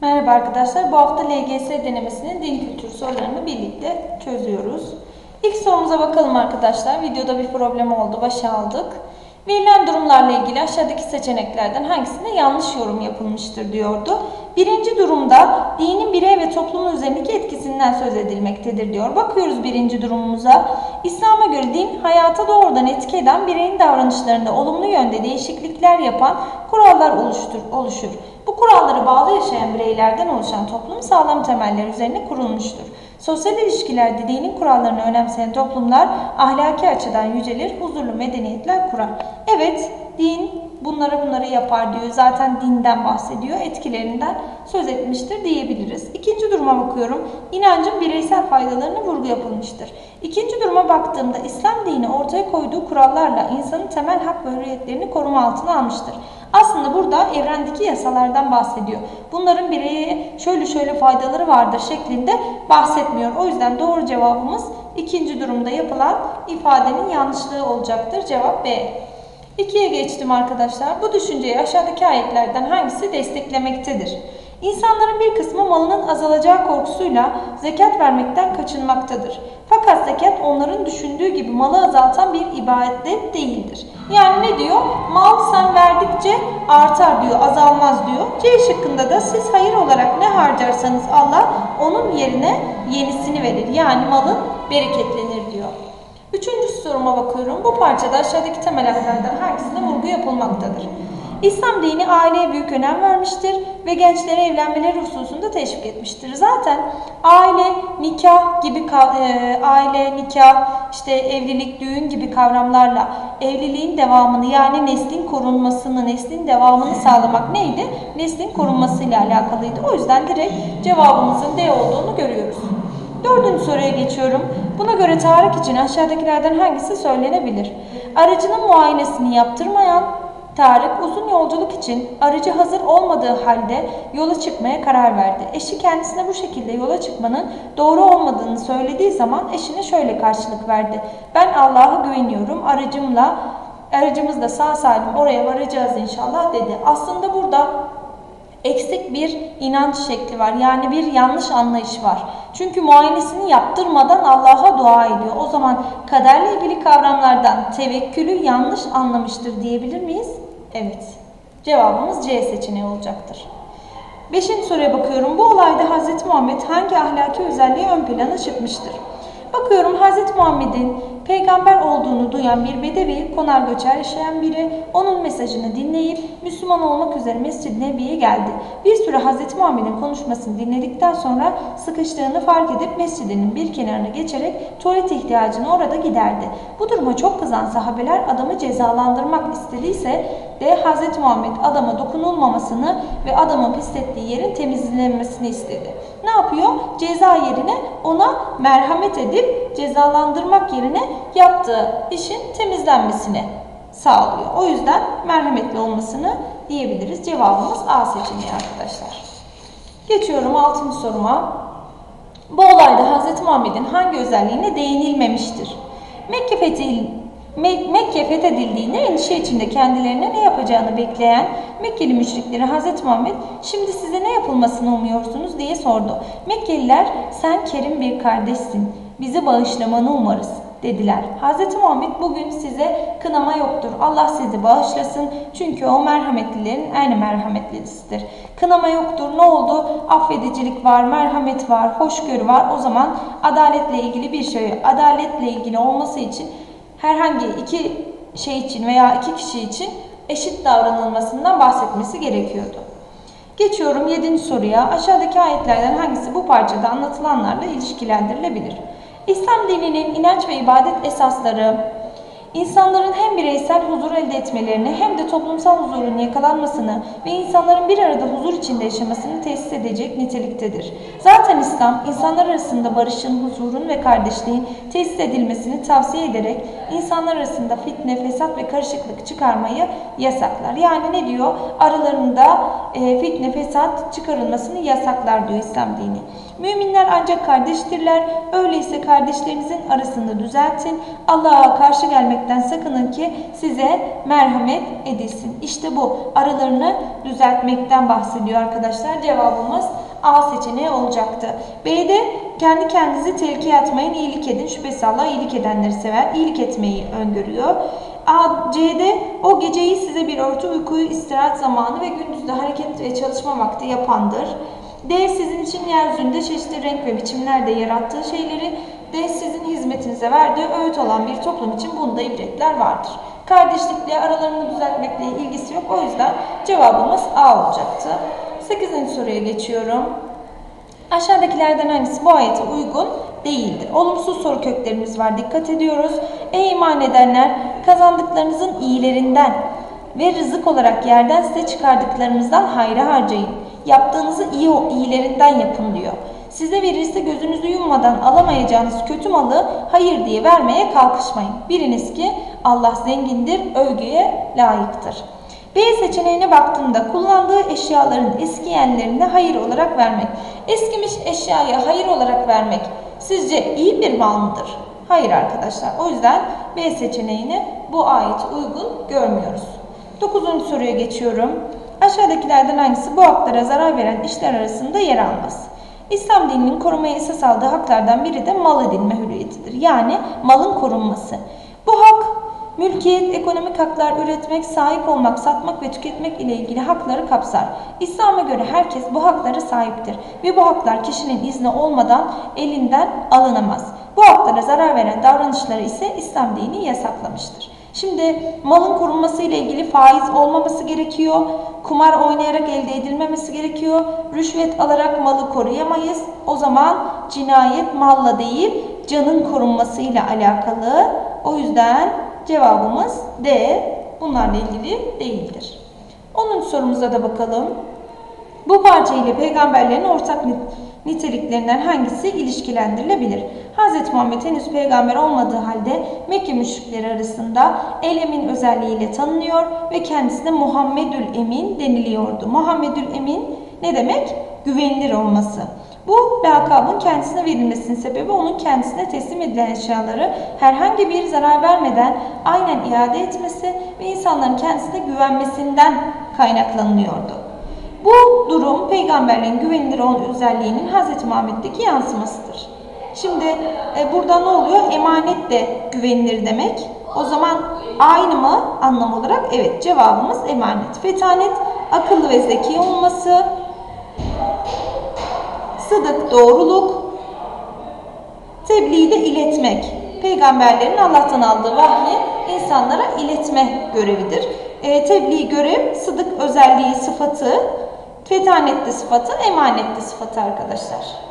Merhaba arkadaşlar. Bu hafta LGS denemesinin din kültürü sorularını birlikte çözüyoruz. İlk sorumuza bakalım arkadaşlar. Videoda bir problem oldu. Başa aldık. Verilen durumlarla ilgili aşağıdaki seçeneklerden hangisinde yanlış yorum yapılmıştır diyordu. Birinci durumda dinin birey ve toplumun üzerindeki etkisinden söz edilmektedir diyor. Bakıyoruz birinci durumumuza. İslam'a göre din hayata doğrudan etki eden bireyin davranışlarında olumlu yönde değişiklikler yapan kurallar oluştur, oluşur. Bu kurallara bağlı yaşayan bireylerden oluşan toplum sağlam temeller üzerine kurulmuştur. Sosyal ilişkilerde dinin kurallarını önemseyen toplumlar ahlaki açıdan yücelir, huzurlu medeniyetler kurar. Evet, din bunları bunları yapar diyor. Zaten dinden bahsediyor, etkilerinden söz etmiştir diyebiliriz. İkinci duruma bakıyorum. İnancın bireysel faydalarına vurgu yapılmıştır. İkinci duruma baktığımda İslam dini ortaya koyduğu kurallarla insanın temel hak ve hürriyetlerini koruma altına almıştır. Aslında burada evrendeki yasalardan bahsediyor. Bunların bireye şöyle şöyle faydaları vardır şeklinde bahsetmiyor. O yüzden doğru cevabımız ikinci durumda yapılan ifadenin yanlışlığı olacaktır. Cevap B. İkiye geçtim arkadaşlar. Bu düşünceyi aşağıdaki ayetlerden hangisi desteklemektedir? İnsanların bir kısmı malının azalacağı korkusuyla zekat vermekten kaçınmaktadır. Fakat zekat onların düşündüğü gibi malı azaltan bir ibadet değildir. Yani ne diyor? Mal sen verdikçe artar diyor, azalmaz diyor. C şıkkında da siz hayır olarak ne harcarsanız Allah onun yerine yenisini verir. Yani malın bereketlenir diyor. Üçüncü soruma bakıyorum. Bu parçada aşağıdaki temel hangisine vurgu yapılmaktadır? İslam dini aileye büyük önem vermiştir ve gençlere evlenmeleri hususunda teşvik etmiştir. Zaten aile, nikah gibi e, aile, nikah, işte evlilik, düğün gibi kavramlarla evliliğin devamını yani neslin korunmasını, neslin devamını sağlamak neydi? Neslin korunmasıyla alakalıydı. O yüzden direkt cevabımızın D olduğunu görüyoruz. Dördüncü soruya geçiyorum. Buna göre Tarık için aşağıdakilerden hangisi söylenebilir? Aracının muayenesini yaptırmayan Tarık uzun yolculuk için aracı hazır olmadığı halde yola çıkmaya karar verdi. Eşi kendisine bu şekilde yola çıkmanın doğru olmadığını söylediği zaman eşine şöyle karşılık verdi. Ben Allah'a güveniyorum. Aracımla aracımızla sağ salim oraya varacağız inşallah dedi. Aslında burada eksik bir inanç şekli var. Yani bir yanlış anlayış var. Çünkü muayenesini yaptırmadan Allah'a dua ediyor. O zaman kaderle ilgili kavramlardan tevekkülü yanlış anlamıştır diyebilir miyiz? Evet. Cevabımız C seçeneği olacaktır. Beşinci soruya bakıyorum. Bu olayda Hz. Muhammed hangi ahlaki özelliği ön plana çıkmıştır? Bakıyorum Hz. Muhammed'in peygamber olduğunu duyan bir bedevi, konar göçer yaşayan biri onun mesajını dinleyip Müslüman olmak üzere Mescid-i Nebi'ye geldi. Bir süre Hz. Muhammed'in konuşmasını dinledikten sonra sıkıştığını fark edip mescidinin bir kenarına geçerek tuvalet ihtiyacını orada giderdi. Bu duruma çok kızan sahabeler adamı cezalandırmak istediyse de Hz. Muhammed adama dokunulmamasını ve adamın pislettiği yerin temizlenmesini istedi. Ne yapıyor? Ceza yerine ona merhamet edip cezalandırmak yerine yaptığı işin temizlenmesini sağlıyor. O yüzden merhametli olmasını diyebiliriz. Cevabımız A seçeneği arkadaşlar. Geçiyorum 6. soruma. Bu olayda Hz. Muhammed'in hangi özelliğine değinilmemiştir? Mekke fethi Me- Mekke fethedildiğinde endişe içinde kendilerine ne yapacağını bekleyen Mekkeli müşrikleri Hz. Muhammed şimdi size ne yapılmasını umuyorsunuz diye sordu. Mekkeliler sen kerim bir kardeşsin bizi bağışlamanı umarız dediler. Hz. Muhammed bugün size kınama yoktur. Allah sizi bağışlasın çünkü o merhametlilerin en merhametlisidir. Kınama yoktur. Ne oldu? Affedicilik var, merhamet var, hoşgörü var. O zaman adaletle ilgili bir şey, adaletle ilgili olması için herhangi iki şey için veya iki kişi için eşit davranılmasından bahsetmesi gerekiyordu. Geçiyorum 7. soruya. Aşağıdaki ayetlerden hangisi bu parçada anlatılanlarla ilişkilendirilebilir? İslam dininin inanç ve ibadet esasları, insanların hem bireysel huzur elde etmelerini hem de toplumsal huzurun yakalanmasını ve insanların bir arada huzur içinde yaşamasını tesis edecek niteliktedir. Zaten İslam, insanlar arasında barışın, huzurun ve kardeşliğin tesis edilmesini tavsiye ederek insanlar arasında fitne, fesat ve karışıklık çıkarmayı yasaklar. Yani ne diyor? Aralarında e, fitne, fesat çıkarılmasını yasaklar diyor İslam dini. Müminler ancak kardeştirler. Öyleyse kardeşlerinizin arasında düzeltin. Allah'a karşı gelmekten düzeltmekten sakının ki size merhamet edilsin. İşte bu aralarını düzeltmekten bahsediyor arkadaşlar. Cevabımız A seçeneği olacaktı. B'de kendi kendinizi tehlikeye atmayın, iyilik edin. Şüphesiz Allah iyilik edenleri sever. İyilik etmeyi öngörüyor. A, C'de o geceyi size bir örtü uykuyu istirahat zamanı ve gündüzde hareket ve çalışma vakti yapandır. D sizin için yeryüzünde çeşitli renk ve biçimlerde yarattığı şeyleri D sizin hizmetinize verdiği öğüt olan bir toplum için bunda ibretler vardır. Kardeşlikle aralarını düzeltmekle ilgisi yok. O yüzden cevabımız A olacaktı. 8. soruya geçiyorum. Aşağıdakilerden hangisi bu ayete uygun değildir? Olumsuz soru köklerimiz var. Dikkat ediyoruz. Ey iman edenler kazandıklarınızın iyilerinden ve rızık olarak yerden size çıkardıklarınızdan hayra harcayın. Yaptığınızı iyi iyilerinden yapın diyor. Size verirse gözünüzü yummadan alamayacağınız kötü malı hayır diye vermeye kalkışmayın. Biriniz ki Allah zengindir, övgüye layıktır. B seçeneğine baktığımda kullandığı eşyaların eskiyenlerine hayır olarak vermek. Eskimiş eşyaya hayır olarak vermek sizce iyi bir mal mıdır? Hayır arkadaşlar. O yüzden B seçeneğini bu ayet uygun görmüyoruz. 9. soruya geçiyorum. Aşağıdakilerden hangisi bu haklara zarar veren işler arasında yer almaz? İslam dininin korumaya esas aldığı haklardan biri de mal edinme hürriyetidir. Yani malın korunması. Bu hak Mülkiyet, ekonomik haklar, üretmek, sahip olmak, satmak ve tüketmek ile ilgili hakları kapsar. İslam'a göre herkes bu haklara sahiptir ve bu haklar kişinin izni olmadan elinden alınamaz. Bu haklara zarar veren davranışları ise İslam dini yasaklamıştır. Şimdi malın korunması ile ilgili faiz olmaması gerekiyor. Kumar oynayarak elde edilmemesi gerekiyor. Rüşvet alarak malı koruyamayız. O zaman cinayet malla değil canın korunmasıyla alakalı. O yüzden Cevabımız D. Bunlarla ilgili değildir. 10. sorumuza da bakalım. Bu parça ile peygamberlerin ortak niteliklerinden hangisi ilişkilendirilebilir? Hz. Muhammed henüz peygamber olmadığı halde Mekke müşrikleri arasında El Emin özelliğiyle tanınıyor ve kendisine Muhammedül Emin deniliyordu. Muhammedül Emin ne demek? Güvenilir olması. Bu lakabın kendisine verilmesinin sebebi onun kendisine teslim edilen eşyaları herhangi bir zarar vermeden aynen iade etmesi ve insanların kendisine güvenmesinden kaynaklanıyordu. Bu durum peygamberlerin güvenilir olan özelliğinin Hz. Muhammed'deki yansımasıdır. Şimdi e, burada ne oluyor? Emanet de güvenilir demek. O zaman aynı mı anlam olarak? Evet cevabımız emanet. Fetanet akıllı ve zeki olması, Sıdık doğruluk, tebliğ de iletmek. Peygamberlerin Allah'tan aldığı vahyi insanlara iletme görevidir. E, tebliğ görev, sıdık özelliği sıfatı, fetanetli sıfatı, emanetli sıfatı arkadaşlar.